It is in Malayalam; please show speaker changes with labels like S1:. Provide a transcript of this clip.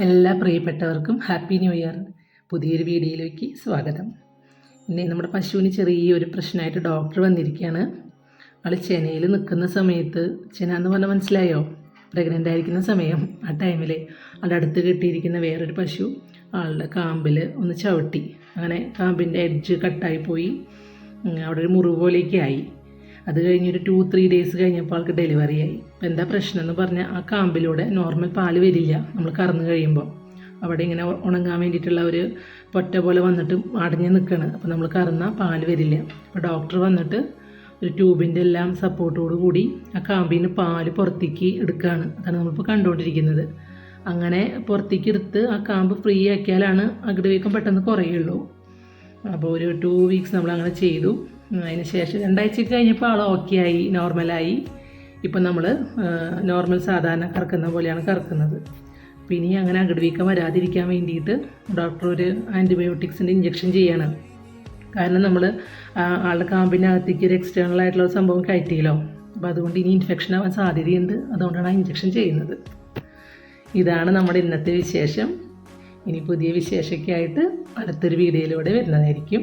S1: എല്ലാ പ്രിയപ്പെട്ടവർക്കും ഹാപ്പി ന്യൂ ഇയർ. പുതിയൊരു വീഡിയോയിലേക്ക് സ്വാഗതം. ഇനി നമ്മുടെ പശുവിന് ചെറിയൊരു പ്രശ്നമായിട്ട് ഡോക്ടർ വന്നിരിക്കുകയാണ്. ആൾ ചെനയിൽ നിൽക്കുന്ന സമയത്ത് ചെന എന്ന് പറഞ്ഞാൽ മനസ്സിലായോ? പ്രഗ്നന്റ് ആയിരിക്കുന്ന സമയം ആ ടൈമിൽ ആളുടെ അടുത്ത് കിട്ടിയിരിക്കുന്ന വേറൊരു പശു ആളുടെ കാമ്പിൽ ഒന്ന് ചവിട്ടി. അങ്ങനെ കാമ്പിന്റെ എഡ്ജ് കട്ടായി പോയി. അവിടെ ഒരു മുറിവ് പോലെയൊക്കെ ആയി. അത് കഴിഞ്ഞൊരു ടു ത്രീ ഡേയ്സ് കഴിഞ്ഞപ്പോൾ ആൾക്ക് ഡെലിവറി ആയി. അപ്പോൾ എന്താ പ്രശ്നം എന്ന് പറഞ്ഞാൽ ആ കാമ്പിലൂടെ നോർമൽ പാൽ വരില്ല നമ്മൾ കറന്നു കഴിയുമ്പോൾ. അവിടെ ഇങ്ങനെ ഉണങ്ങാൻ വേണ്ടിയിട്ടുള്ള ഒരു പൊറ്റ പോലെ വന്നിട്ട് അടഞ്ഞ് നിൽക്കുകയാണ് അപ്പോൾ നമ്മൾ കറന്നാൽ പാൽ വരില്ല. അപ്പോൾ ഡോക്ടർ വന്നിട്ട് ഒരു ട്യൂബിന്റെ എല്ലാം സപ്പോർട്ടോട് കൂടി ആ കാമ്പിൽ നിന്ന് പാൽ പുറത്തേക്ക് എടുക്കുകയാണ് അതാണ് നമ്മളിപ്പോൾ കണ്ടുകൊണ്ടിരിക്കുന്നത്. അങ്ങനെ പുറത്തേക്ക് എടുത്ത് ആ കാമ്പ് ഫ്രീ ആക്കിയാലാണ് അകിടുവീക്കം പെട്ടെന്ന് കുറയുള്ളൂ. അപ്പോൾ ഒരു ടു വീക്സ് നമ്മൾ അങ്ങനെ ചെയ്തു. അതിന് ശേഷം രണ്ടാഴ്ച കഴിഞ്ഞപ്പോൾ ആൾ ഓക്കെ ആയി നോർമലായി ഇപ്പം നമ്മൾ നോർമൽ സാധാരണ കറക്കുന്ന പോലെയാണ് കറക്കുന്നത്. പിന്നെ ഇനി അങ്ങനെ അകിടുവീക്കം വരാതിരിക്കാൻ വേണ്ടിയിട്ട് ഡോക്ടർ ഒരു ആന്റിബയോട്ടിക്സിന്റെ ഇഞ്ചെക്ഷൻ ചെയ്യണം. കാരണം നമ്മൾ ആളുടെ കാമ്പിനകത്തേക്ക് ഒരു എക്സ്റ്റേണൽ ആയിട്ടുള്ള സംഭവം കയറ്റിയല്ലോ. അപ്പോൾ അതുകൊണ്ട് ഇനി ഇൻഫെക്ഷൻ ആവാൻ സാധ്യതയുണ്ട്. അതുകൊണ്ടാണ് ആ ഇഞ്ചെക്ഷൻ ചെയ്യുന്നത്. ഇതാണ് നമ്മുടെ ഇന്നത്തെ വിശേഷം. ഇനി പുതിയ വിശേഷമൊക്കെ ആയിട്ട് അടുത്തൊരു വീഡിയോയിലൂടെ വരുന്നതായിരിക്കും.